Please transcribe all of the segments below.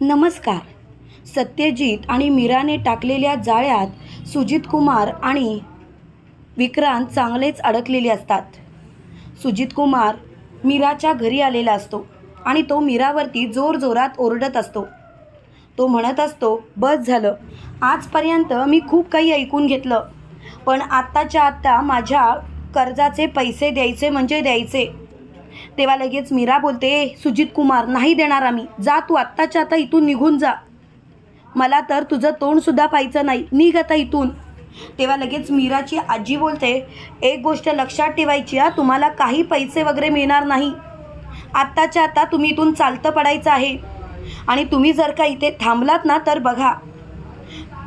नमस्कार. सत्यजित आणि मीराने टाकलेल्या जाळ्यात सुजित कुमार आणि विक्रांत चांगलेच अडकलेले असतात. सुजित कुमार मीराच्या घरी आलेला असतो आणि तो मीरावरती जोरजोरात ओरडत असतो. तो म्हणत असतो बस झालं. आजपर्यंत मी खूप काही ऐकून घेतलं. पण आत्ताच्या आत्ता माझ्या कर्जाचे पैसे द्यायचे म्हणजे द्यायचे. तेव्हा लगेच मीरा बोलते "ए, सुजित कुमार नाही देणार आम्ही. जा तू आत्ताच्या आता इथून निघून जा. मला तर तुझं तोंडसुद्धा पाहायचं नाही. निघ आता इथून. तेव्हा लगेच मीराची आजी बोलते एक गोष्ट लक्षात ठेवायची हा तुम्हाला काही पैसे वगैरे मिळणार नाही. आत्ताच्या आता तुम्ही इथून चालतं पडायचं आहे. आणि तुम्ही जर का इथे थांबलात ना तर बघा.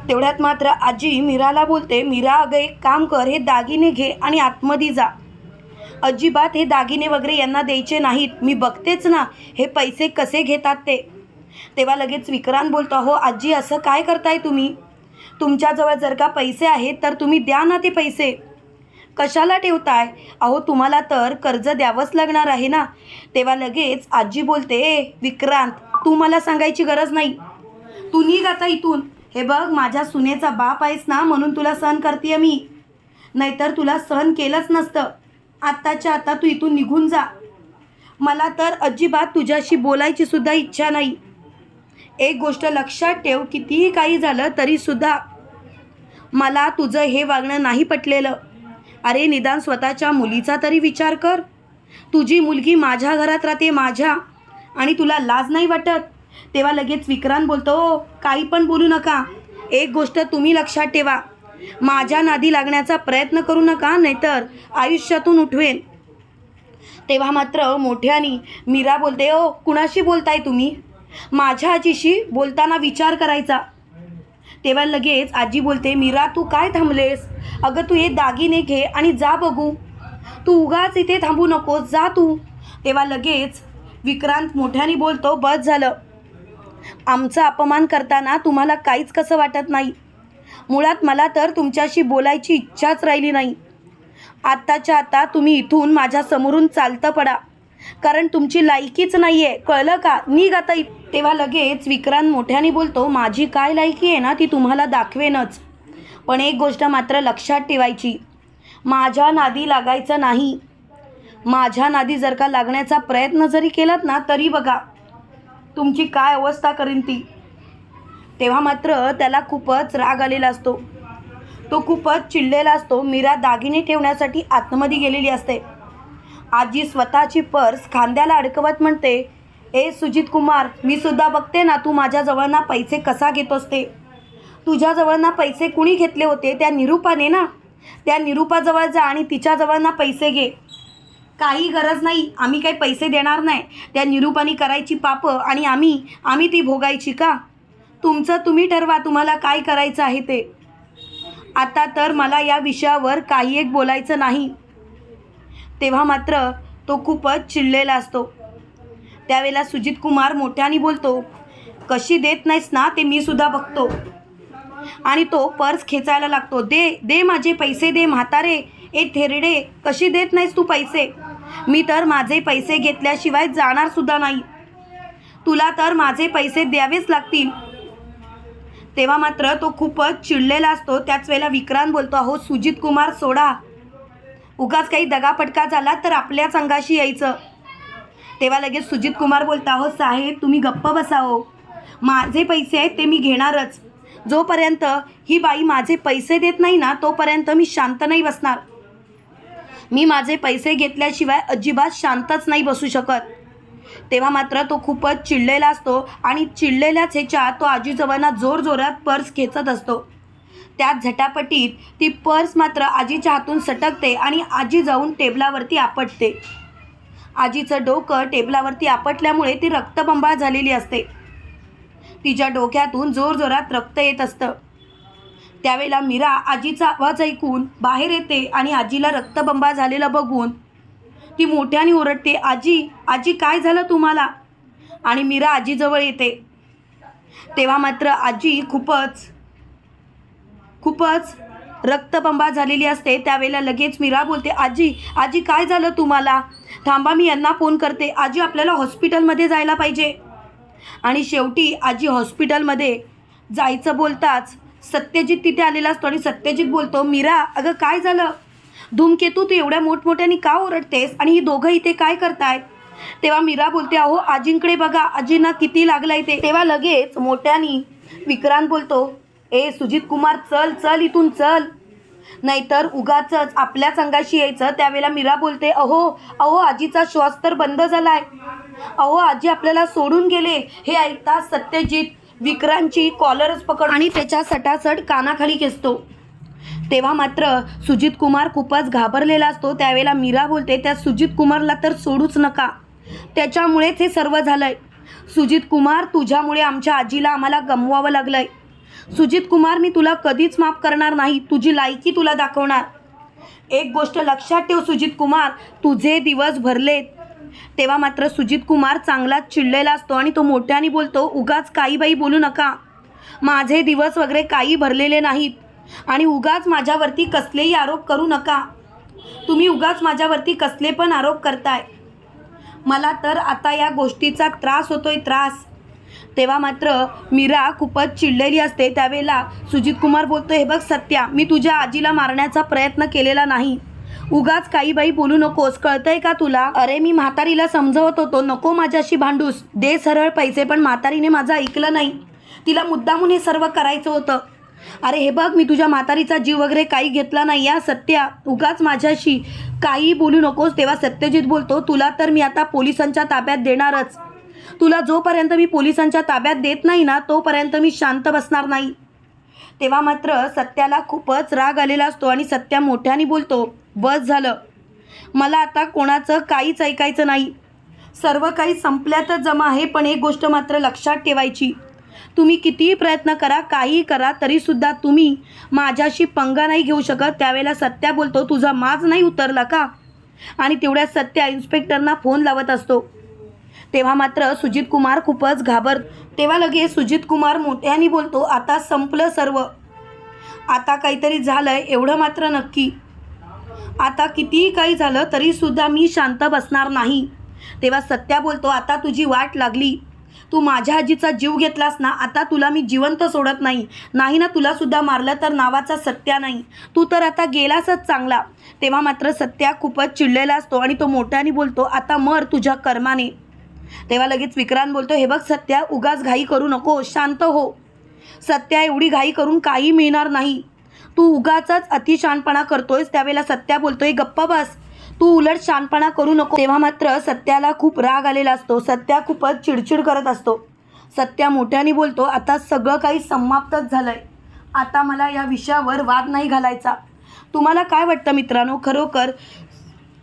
तेवढ्यात मात्र आजी मीराला बोलते मीरा अगं एक काम कर हे दागिने घे आणि आतमध्ये जा. अजिबात हे दागिने वगैरे यांना द्यायचे नाहीत. मी बघतेच ना हे पैसे कसे घेतात ते. तेव्हा लगेच विक्रांत बोलतो हो आजी असं काय करताय तुम्ही? तुमच्याजवळ जर का पैसे आहेत तर तुम्ही द्या ना ते पैसे. कशाला ठेवताय? अहो तुम्हाला तर कर्ज द्यावंच लागणार आहे ना. तेव्हा लगेच आजी बोलते "ए, विक्रांत तू मला सांगायची गरज नाही. तू निघ आता इथून. हे बघ माझ्या सुनेचा बाप आहेस ना म्हणून तुला सहन करते मी. नाहीतर तुला सहन केलंच नसतं. आत्ताच्या आता तू इथून निघून जा. मला तर अजिबात तुझ्याशी बोलायची सुद्धा इच्छा नाही. एक गोष्ट लक्षात ठेव कितीही काही झालं तरीसुद्धा मला तुझं हे वागणं नाही पटलेलं. अरे निदान स्वतःच्या मुलीचा तरी विचार कर. तुझी मुलगी माझ्या घरात राहते माझ्या आणि तुला लाज नाही वाटत? तेव्हा लगेच विक्रांत बोलतो काही पण बोलू नका. एक गोष्ट तुम्ही लक्षात ठेवा. माझ्या नादी लागण्याचा प्रयत्न करू नका नाहीतर आयुष्यातून उठवेन. तेव्हा मात्र मोठ्यानी मीरा बोलते ओ कुणाशी बोलताय तुम्ही? माझ्या आजीशी बोलताना विचार करायचा. तेव्हा लगेच आजी बोलते मीरा तू काय थांबलेस? अगं तू हे दागिने घे आणि जा बघू. तू उगाच इथे थांबू नकोस जा तू. तेव्हा लगेच विक्रांत मोठ्याने बोलतो बस झालं. आमचा अपमान करताना तुम्हाला काहीच कसं वाटत नाही. मुळात मला तर तुमच्याशी बोलायची इच्छाच राहिली नाही. आत्ताच्या आता तुम्ही इथून माझ्या समोरून चालतं पडा. कारण तुमची लायकीच नाही आहे कळलं का? निघ आता इ- तेव्हा लगेच विक्रांत मोठ्याने बोलतो माझी काय लायकी आहे ना ती तुम्हाला दाखवेनच. पण एक गोष्ट मात्र लक्षात ठेवायची. माझ्या नादी लागायचं नाही. माझ्या नादी जर का लागण्याचा प्रयत्न जरी केलात ना तरी बघा. तुमची काय अवस्था करीन ती? तेव्हा मात्र त्याला खूपच राग आलेला असतो. तो खूपच चिडलेला असतो. मीरा दागिने ठेवण्यासाठी आतमध्ये गेलेली असते. आजी स्वतःची पर्स खांद्याला अडकवत म्हणते ए सुजित कुमार मी सुद्धा बघते ना तू माझ्याजवळ ना पैसे कसा घेतोस ते तुझ्याजवळ ना पैसे कुणी घेतले होते? त्या निरूपाने ना? त्या निरूपाजवळ जा आणि तिच्याजवळ ना पैसे घे. काही गरज नाही. आम्ही काही पैसे देणार नाही. त्या निरूपानी करायची पापं आणि आम्ही आम्ही ती भोगायची का? तुमचं तुम्ही ठरवा तुम्हाला काय करायचं आहे ते. आता तर मला या विषयावर काही एक बोलायचं नाही. तेव्हा मात्र तो खूपच चिडलेला असतो. त्यावेळेला सुजित कुमार मोठ्याने बोलतो कशी देत नाहीस ना ते मी सुद्धा बघतो. आणि तो पर्स खेचायला लागतो दे दे माझे पैसे दे म्हातारे ए थेरडे कशी देत नाहीस तू पैसे? मी तर माझे पैसे घेतल्याशिवाय जाणार सुद्धा नाही. तुला तर माझे पैसे द्यावेच लागतील. तेव्हा मात्र तो खूपच चिडलेला असतो. त्याच वेळेला विक्रांत बोलतो अहो सुजित कुमार सोडा. उगाच काही दगापटका झाला तर आपल्याच अंगाशी यायचं. तेव्हा लगेच सुजित कुमार बोलता हो साहेब तुम्ही गप्प बसाओ हो. माझे पैसे आहेत ते मी घेणारच. जोपर्यंत ही बाई माझे पैसे देत नाही ना तोपर्यंत मी शांत नाही बसणार. मी माझे पैसे घेतल्याशिवाय अजिबात शांतच नाही बसू शकत. तेव्हा मात्र तो खूपच चिडलेला असतो आणि चिडलेल्याच ह्याच्यात तो आजीजवळना जोरजोरात पर्स खेचत असतो. त्यात झटापटीत ती पर्स मात्र आजीच्या हातून सटकते आणि आजी जाऊन टेबलावरती आपटते. आजीचं डोकं टेबलावरती आपटल्यामुळे ती रक्तबंबाळ झालेली असते. तिच्या डोक्यातून जोरजोरात रक्त येत असतं. त्यावेळेला मीरा आजीचा आवाज ऐकून बाहेर येते आणि आजीला रक्तबंबाळ झालेलं बघून ती मोठ्याने ओरडते आजी आजी काय झालं तुम्हाला? आणि मीरा आजीजवळ येते. तेव्हा मात्र आजी खूपच खूपच रक्तबंबा झालेली असते. त्यावेळेला लगेच मीरा बोलते आजी आजी काय झालं तुम्हाला? थांबा मी यांना फोन करते. आजी आपल्याला हॉस्पिटलमध्ये जायला पाहिजे. आणि शेवटी आजी हॉस्पिटलमध्ये जायचं बोलताच सत्यजित तिथे आलेला असतो आणि सत्यजित बोलतो मीरा अगं काय झालं? धूमकेतू तू एवढ्या मोठमोठ्याने का ओरडतेस? आणि ही दोघं इथे काय करतायत? तेव्हा मीरा बोलते अहो आजींकडे बघा आजींना किती लागलाय ते. तेव्हा लगेच मोठ्यानी विक्रांत बोलतो ए सुजित कुमार चल चल इथून चल. नाहीतर उगाच आपल्याच अंगाशी यायचं त्यावेळेला मीरा बोलते अहो अहो आजीचा श्वास तर बंद झालाय. अहो आजी आपल्याला सोडून गेले. हे ऐकता सत्यजित विक्रांतची कॉलरच पकड आणि त्याच्या सटासट कानाखाली खेचतो. तेव्हा मात्र सुजित कुमार खूपच घाबरलेला असतो. त्यावेळेला मीरा बोलते त्या सुजित कुमारला तर सोडूच नका. त्याच्यामुळेच हे सर्व झालंय. सुजित कुमार तुझ्यामुळे आमच्या आजीला आम्हाला गमवावं लागलंय. सुजित कुमार मी तुला कधीच माफ करणार नाही. तुझी लायकी तुला दाखवणार. एक गोष्ट लक्षात ठेव सुजित कुमार तुझे दिवस भरलेत. तेव्हा मात्र सुजित कुमार चांगलाच चिडलेला असतो आणि तो मोठ्याने बोलतो उगाच काही बाई बोलू नका. माझे दिवस वगैरे काही भरलेले नाहीत. आणि उगाच माझ्यावरती कसलेही आरोप करू नका. तुम्ही उगाच माझ्यावरती कसले पण आरोप करताय. मला तर आता या गोष्टीचा त्रास होतोय त्रास. तेव्हा मात्र मीरा खूपच चिडलेली असते. त्यावेळेला सुजित कुमार बोलतो हे बघ सत्या मी तुझ्या आजीला मारण्याचा प्रयत्न केलेला नाही. उगाच काही बाई बोलू नकोस कळतंय का तुला? अरे मी म्हातारीला समजवत होतो. नको माझ्याशी भांडूस. दे सरळ पैसे पण म्हातारीने माझं ऐकलं नाही. तिला मुद्दामून हे सर्व करायचं होतं. अरे हे बघ मी तुझ्या म्हातारीचा जीव वगैरे काही घेतला नाही या सत्या. उगाच माझ्याशी काही बोलू नकोस तेव्हा सत्यजित बोलतो तुला तर मी आता पोलिसांच्या ताब्यात देणारच. तुला जोपर्यंत मी पोलिसांच्या ताब्यात देत नाही ना तोपर्यंत मी शांत बसणार नाही. तेव्हा मात्र सत्याला खूपच राग आलेला असतो आणि सत्या मोठ्याने बोलतो बस झालं. मला आता कोणाचं काहीच ऐकायचं नाही. सर्व काही संपल्यातच जमा आहे पण एक गोष्ट मात्र लक्षात ठेवायची. तुम्ही कितीही प्रयत्न करा काहीही करा तरीसुद्धा तुम्ही माझ्याशी पंगा नाही घेऊ शकत. त्यावेळेला सत्या बोलतो तुझा माज नाही उतरला का? आणि तेवढ्या सत्या इन्स्पेक्टरना फोन लावत असतो. तेव्हा मात्र सुजित कुमार खूपच घाबर तेव्हा लगेच सुजित कुमार मोठ्याने बोलतो आता संपलं सर्व. आता काहीतरी झालंय एवढं मात्र नक्की. आता कितीही काही झालं तरीसुद्धा मी शांत बसणार नाही. तेव्हा सत्या बोलतो आता तुझी वाट लागली. तू माझ्या आजीचा जीव घेतलास ना आता तुला मी जिवंत सोडत नाही. नाही ना तुला सुद्धा मारलं तर नावाचा सत्या नाही. तू तर आता गेलासच चांगला. तेव्हा मात्र सत्या खूपच चिडलेला असतो आणि तो मोठ्याने बोलतो आता मर तुझ्या कर्माने. तेव्हा लगेच विक्रांत बोलतो हे बघ सत्या उगाच घाई करू नको शांत हो. सत्या एवढी घाई करून काही मिळणार नाही. तू उगाचच अतिशानपणा करतोयस. त्यावेळेला सत्या बोलतोय गप्पा बस. तू उलट शानपणा करू नको. तेव्हा मात्र सत्याला खूप राग आलेला असतो. सत्या खूपच चिडचिड करत असतो. सत्या मोठ्याने बोलतो आता सगळं काही समाप्तच झालंय. आता मला या विषयावर वाद नाही घालायचा. तुम्हाला काय वाटतं मित्रांनो? खरोखर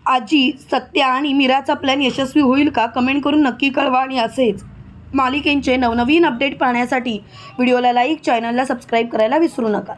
आजी सत्या आणि मीराचा प्लॅन यशस्वी होईल का? कमेंट करून नक्की कळवा आणि असेच. मालिकेंचे नवनवीन अपडेट पाहण्यासाठी व्हिडिओला लाईक चॅनलला सबस्क्राईब करायला विसरू नका.